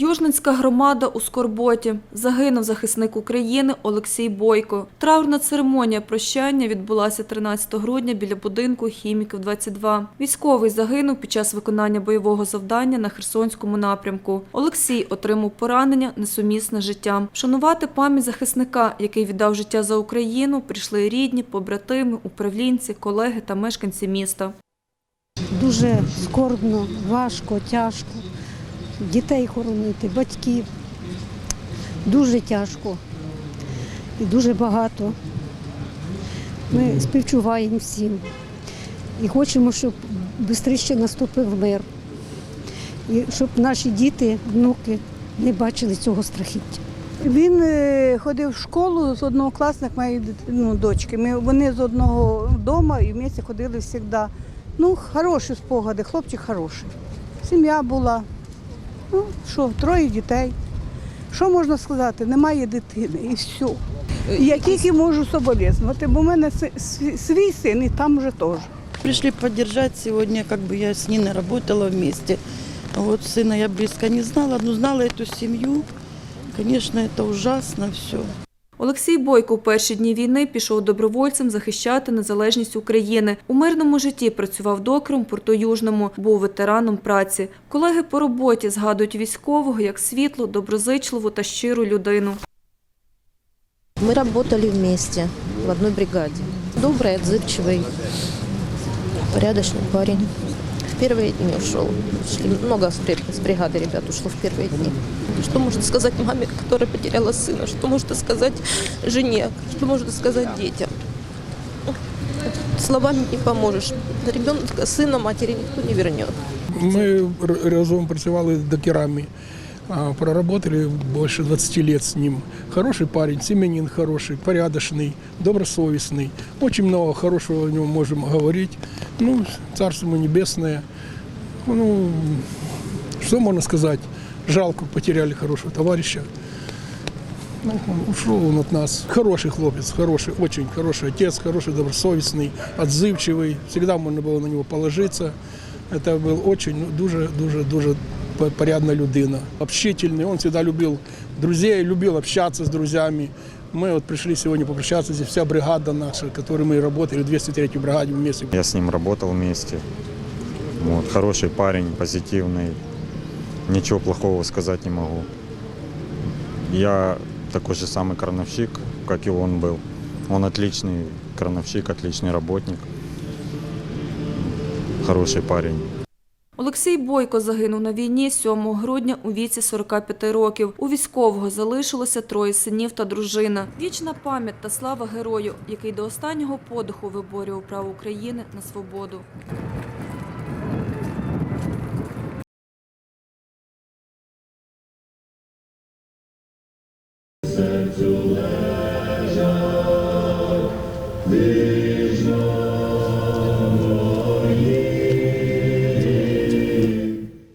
Южненська громада у скорботі. Загинув захисник України Олексій Бойко. Траурна церемонія прощання відбулася 13 грудня біля будинку хіміків 22. Військовий загинув під час виконання бойового завдання на Херсонському напрямку. Олексій отримав поранення несумісне з життям. Шанувати пам'ять захисника, який віддав життя за Україну, прийшли рідні, побратими, управлінці, колеги та мешканці міста. Дуже скорбно, важко, тяжко. Дітей хоронити, батьків. Дуже тяжко і дуже багато. Ми співчуваємо всім і хочемо, щоб швидше наступив мир. І щоб наші діти, внуки не бачили цього страхіття. Він е, ходив в школу з однокласник моєї ну, дочки. Ми, вони з одного дому і вместе ходили завжди. Ну, хороші спогади, хлопчик хороший. Сім'я була. Ну, що, троє дітей. Що можна сказати? Немає дитини і все. Я тільки можу соболезнувати, бо в мене си- свій- свій син і там вже теж. Пришли поддержать сегодня, как бы я с Ниной работала вместе. Вот сына я близко не знала, но знала эту семью. Конечно, это ужасно все. Олексій Бойко у перші дні війни пішов добровольцем захищати незалежність України. У мирному житті працював докером в порту Южному, був ветераном праці. Колеги по роботі згадують військового як світлу, доброзичливу та щиру людину. Мы работали вместе в одной бригаде. Добрый, отзывчивый, порядочный парень. В первые дни ушел. Шли много с бри- с бригады ребят ушло в первые дни. Что можно сказать маме, которая потеряла сына? Что можно сказать жене? Что можно сказать детям? Словами не поможешь. Ребенка, сына матери никто не вернет. Ми р- разом працювали докерами, а, Проработали більше 20 лет з ним. Хороший парень, семьянин хороший, порядочный, добросовестный. Очень много хорошего о нем можем говорить. Ну, царство ему небесное. Ну, что можно сказать? Жалко, потеряли хорошего товарища. Ну, ушел он от нас. Хороший хлопец, хороший, очень хороший отец, хороший, добросовестный, отзывчивый. Всегда можно было на него положиться. Это был очень, ну, дуже, дуже, дуже порядна людина. Общительный, он всегда любил друзей, любил общаться с друзьями. Мы вот пришли сегодня попрощаться, здесь вся бригада наша, которой мы работали, в 203 бригаде вместе. Я с ним работал вместе. Вот, хороший парень, позитивный. Ничего плохого сказать не могу. Я такой же самый крановщик, как и он был. Он отличный крановщик, отличный работник. Хороший парень. Олексій Бойко загинув на війні 7 грудня у віці 45 років. У військового залишилося троє синів та дружина. Вічна пам'ять та слава герою, який до останнього подиху виборював право України на свободу. –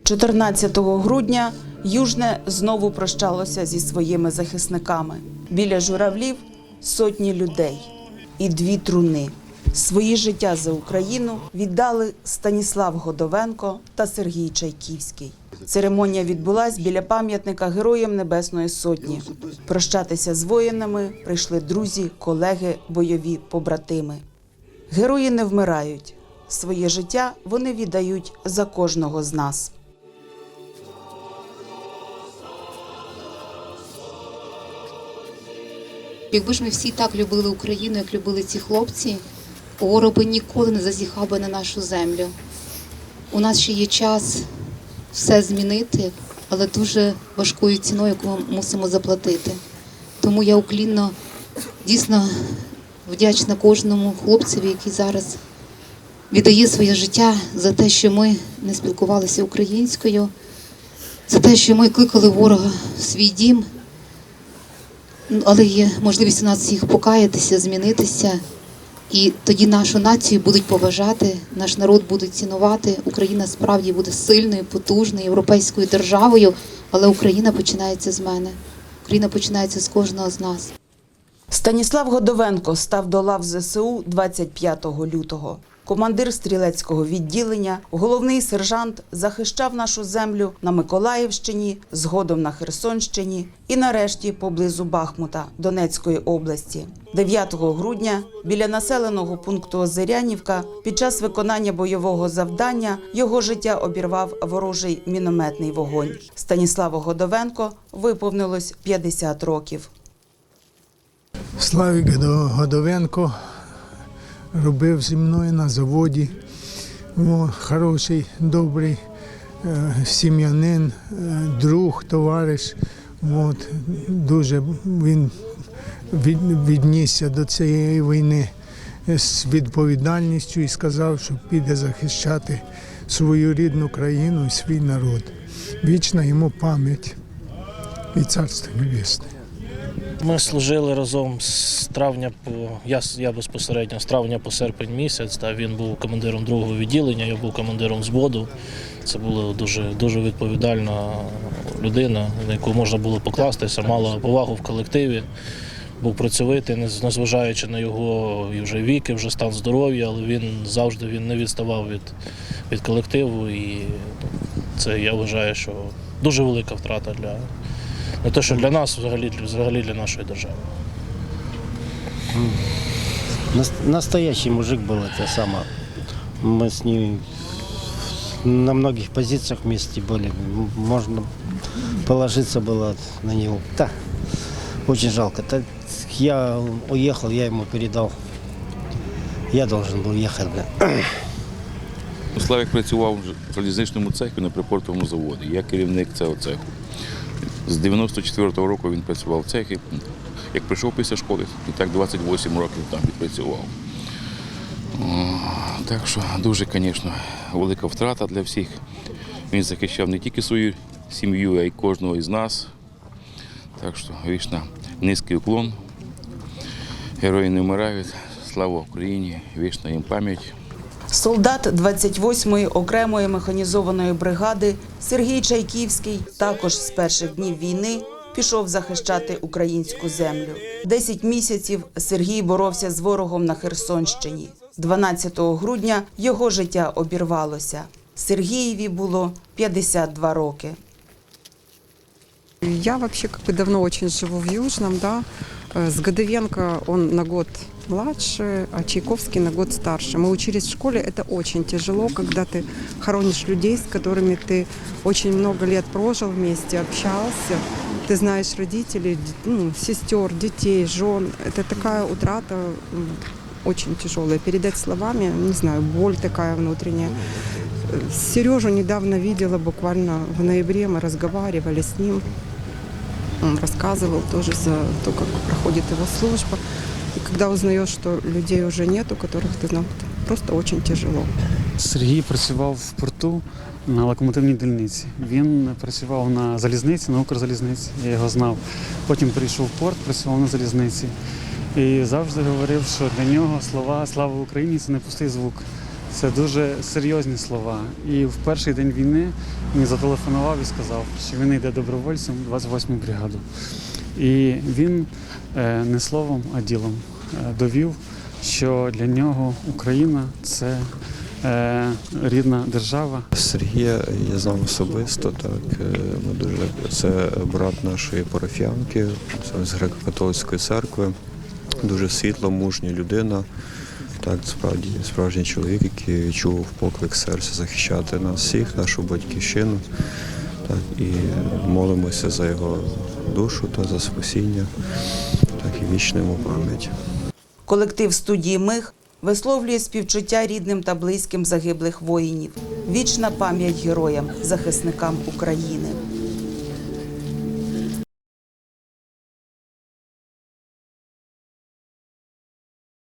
14 грудня Южне знову прощалося зі своїми захисниками. Біля журавлів сотні людей і дві труни. Свої життя за Україну віддали Станіслав Годовенко та Сергій Чайківський. Церемонія відбулась біля пам'ятника Героям Небесної Сотні. Прощатися з воїнами прийшли друзі, колеги, бойові побратими. Герої не вмирають. Своє життя вони віддають за кожного з нас. Якби ж ми всі так любили Україну, як любили ці хлопці, ворог би ніколи не зазіхав би на нашу землю. У нас ще є час все змінити, але дуже важкою ціною, яку ми мусимо заплатити. Тому я уклінно дійсно вдячна кожному хлопцеві, який зараз віддає своє життя за те, що ми не спілкувалися українською, за те, що ми кликали ворога в свій дім. Ну, але є можливість у нас всіх покаятися, змінитися, і тоді нашу націю будуть поважати, наш народ будуть цінувати. Україна справді буде сильною, потужною європейською державою. Але Україна починається з мене. Україна починається з кожного з нас. Станіслав Годовенко став до лав ЗСУ 25 лютого. Командир стрілецького відділення, головний сержант захищав нашу землю на Миколаївщині, згодом на Херсонщині і нарешті поблизу Бахмута Донецької області. 9 грудня біля населеного пункту Озерянівка під час виконання бойового завдання його життя обірвав ворожий мінометний вогонь. Станіславу Годовенко виповнилось 50 років. Славік Годо- Годовенко робив зі мною на заводі. О, хороший, добрий е, сім'янин, е, друг, товариш. От, дуже він від, віднісся до цієї війни з відповідальністю і сказав, що піде захищати свою рідну країну і свій народ. Вічна йому пам'ять і царство небесне. Ми служили разом з травня по я, я безпосередньо з травня по серпень місяць. Та він був командиром другого відділення, я був командиром взводу. Це була дуже дуже відповідальна людина, на яку можна було покластися, мала повагу в колективі. Був працьовитий, незважаючи на його і вже вік, і вже стан здоров'я, але він завжди він не відставав від, від колективу. І це я вважаю, що дуже велика втрата для не те, що для нас, взагалі, взагалі для нашої держави. Нас- Настоящий мужик был это самое. Мы с ним на многих позициях вместе были. М- Можно положиться было на него. Да, очень жалко. Так я уехал, я ему передал. Я должен был ехать. бля. Славік працював в залізничному цеху на припортовому заводі. Я керівник цього цеху. З 94-го року він працював в цехі. Як прийшов після школи, і так 28 років там відпрацював. Так що дуже, звісно, велика втрата для всіх. Він захищав не тільки свою сім'ю, а й кожного із нас. Так що вічна низький уклон. Герої не вмирають. Слава Україні! Вічна їм пам'ять. Солдат 28-ї окремої механізованої бригади Сергій Чайківський також з перших днів війни пішов захищати українську землю. Десять місяців Сергій боровся з ворогом на Херсонщині. 12 грудня його життя обірвалося. Сергієві було 52 роки. Я вообще как бы давно очень живу в Южном, да. Э, С Годовенко он на год младше, а Чайковский на год старше. Мы учились в школе, это очень тяжело, когда ты хоронишь людей, с которыми ты очень много лет прожил вместе, общался. Ты знаешь родителей, д- ну, сестер, детей, жен. Это такая утрата м, очень тяжелая. Передать словами, не знаю, боль такая внутренняя. Э, Сережу недавно видела, буквально в ноябре мы разговаривали с ним. Он рассказывал тоже за то, как проходит его служба. И когда узнаешь, что людей уже нету, которых ты знал, это просто очень тяжело. Сергій працював в порту на локомотивній дільниці. Він працював на залізниці, на Укрзалізниці, я його знав. Потім прийшов в порт, працював на залізниці. І завжди говорив, що для нього слова Слава Україні це не пустий звук. Це дуже серйозні слова. І в перший день війни мені зателефонував і сказав, що він йде добровольцем 28-му бригаду. І він е, не словом, а ділом е, довів, що для нього Україна це е, рідна держава. Сергія я знав особисто, так ми дуже це брат нашої парафіянки з греко-католицької церкви. Дуже світла, мужня людина. Так, справді справжній чоловік, який відчув поклик серця захищати нас всіх, нашу батьківщину. Так, і молимося за його душу та за спасіння, так і вічну пам'ять. Колектив студії Миг висловлює співчуття рідним та близьким загиблих воїнів. Вічна пам'ять героям, захисникам України.